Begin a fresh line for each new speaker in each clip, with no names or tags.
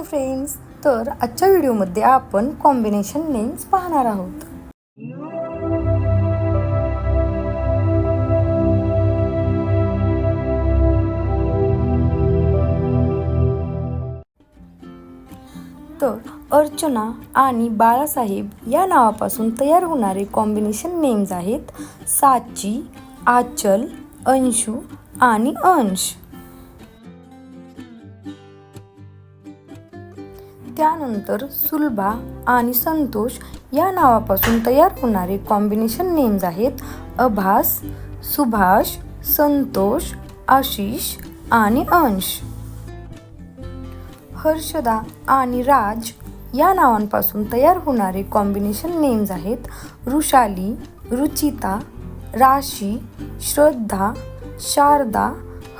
Hello friends तर आजच्या व्हिडिओमध्ये आपण कॉम्बिनेशन नेम्स पाहणार आहोत. तर अर्चना आणि बाळासाहेब या नावापासून तयार होणारे कॉम्बिनेशन नेम्स आहेत साची आचल अंशू आणि अंश. त्यानंतर सुलभा आणि संतोष या नावापासून तयार होणारे कॉम्बिनेशन नेम्स आहेत. अभास सुभाष संतोष आशिष आणि अंश. हर्षदा आणि राज या नावांपासून तयार होणारे कॉम्बिनेशन नेम्स आहेत. रुशाली रुचिता राशी श्रद्धा शारदा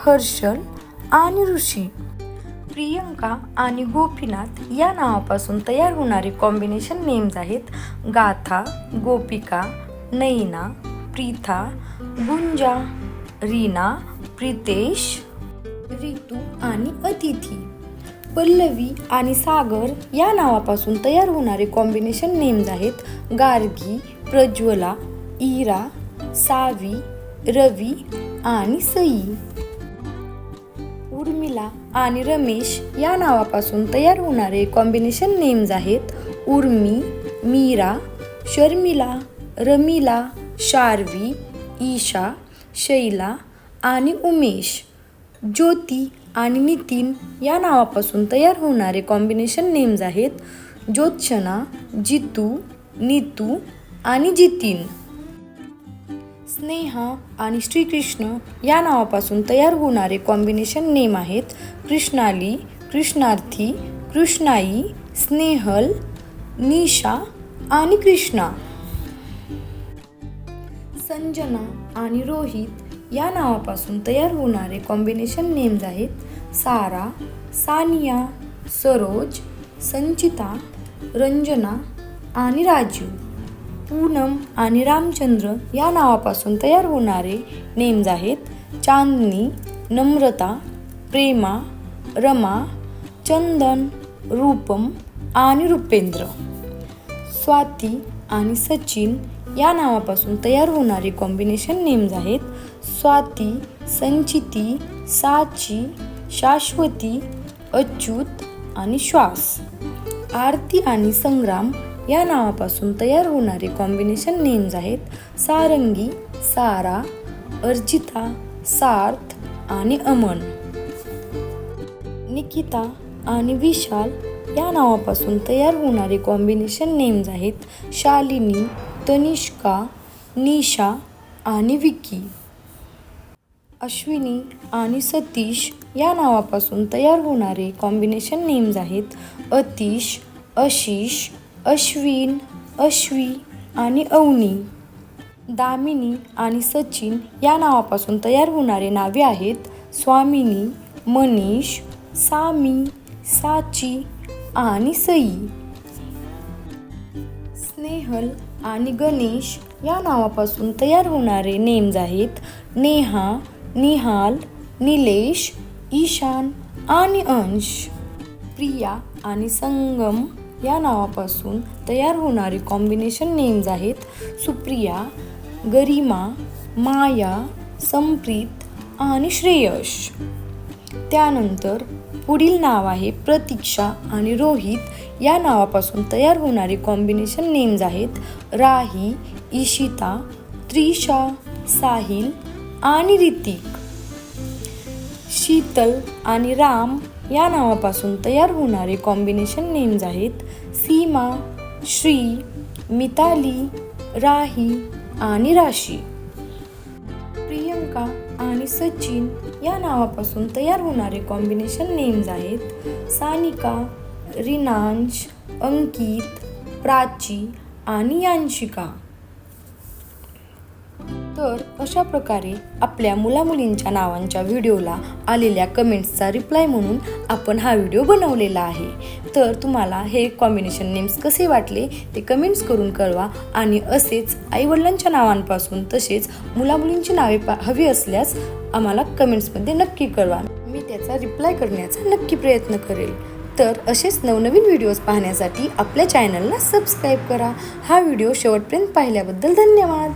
हर्षल आणि ऋषी. प्रियंका आणि गोपीनाथ या नावापासून तयार होणारे कॉम्बिनेशन नेम्स आहेत. गाथा गोपिका नैना प्रीथा गुंजा रीना प्रितेश रितू आणि अतिथी. पल्लवी आणि सागर या नावापासून तयार होणारे कॉम्बिनेशन नेम्स आहेत. गार्गी प्रज्वला इरा सावी रवी आणि सई. उर्मिला आणि रमेश या नावापासून तयार होणारे कॉम्बिनेशन नेम्स आहेत उर्मी मीरा शर्मिला रमिला शार्वी ईशा शैला आणि उमेश. ज्योती आणि नितीन या नावापासून तयार होणारे कॉम्बिनेशन नेम्स आहेत ज्योत्सना जितू नीतू आणि जितीन. स्नेहा आणि श्रीकृष्ण या नावापासून तयार होणारे कॉम्बिनेशन नेम आहेत कृष्णाली कृष्णार्थी कृष्णाई स्नेहल निशा आणि कृष्णा. संजना आणि रोहित या नावापासून तयार होणारे कॉम्बिनेशन नेम्स आहेत सारा सानिया सरोज संचिता रंजना आणि राजू. पूनम आणि रामचंद्र या नावापासून तयार होणारे नेम्स आहेत चांदनी नम्रता प्रेमा रमा चंदन रूपम आणि रुपेंद्र. स्वाती आणि सचिन या नावापासून तयार होणारे कॉम्बिनेशन नेम्स आहेत स्वाती संचिती साची शाश्वती अच्युत आणि श्वास. आरती आणि संग्राम या नावापासून तयार होणारे कॉम्बिनेशन नेम्स आहेत सारंगी सारा अर्जिता सार्थ आणि अमन. निकिता आणि विशाल या नावापासून तयार होणारे कॉम्बिनेशन नेम्स आहेत शालिनी तनिष्का निशा आणि विकी. अश्विनी आणि सतीश या नावापासून तयार होणारे कॉम्बिनेशन नेम्स आहेत अतिश आशिष अश्विन अश्वी आणि अवनी. दामिनी आणि सचिन या नावापासून तयार होणारे नावे आहेत स्वामिनी मनीष सामी साची आणि सई. स्नेहल आणि गणेश या नावापासून तयार होणारे नेम्स आहेत नेहा निहाल निलेश ईशान आणि अंश. प्रिया आणि संगम या नावापासून तयार होणारे कॉम्बिनेशन नेम्स आहेत सुप्रिया गरिमा माया संप्रीत आणि श्रेयश. त्यानंतर पुढील नाव आहे प्रतीक्षा आणि रोहित. या नावापासून तयार होणारे कॉम्बिनेशन नेम्स आहेत राही इशिता त्रिशा साहिल आणि ऋतिक शीतल आणि राम या नावापासून तयार होणारे कॉम्बिनेशन नेम्स आहेत. सीमा श्री मिताली राही आणि राशी. प्रियंका आणि सचिन या नावापासून तयार होणारे कॉम्बिनेशन नेम्स आहेत. सानिका रिनांश अंकित प्राची आणि यांशिका. तर अशा प्रकारे आपल्या मुलामुलींच्या नावांच्या व्हिडिओला आलेल्या कमेंट्सचा रिप्लाय म्हणून आपण हा व्हिडिओ बनवलेला आहे. तर तुम्हाला हे कॉम्बिनेशन नेम्स कसे वाटले ते कमेंट्स करून कळवा आणि असेच आईवडिलांच्या नावांपासून तसेच मुलामुलींची नावे पा हवी असल्यास आम्हाला कमेंट्समध्ये नक्की कळवा. मी त्याचा रिप्लाय करण्याचा नक्की प्रयत्न करेल. तर असेच नवनवीन व्हिडिओज पाहण्यासाठी आपल्या चॅनलला सबस्क्राईब करा. हा व्हिडिओ शेवटपर्यंत पाहिल्याबद्दल धन्यवाद.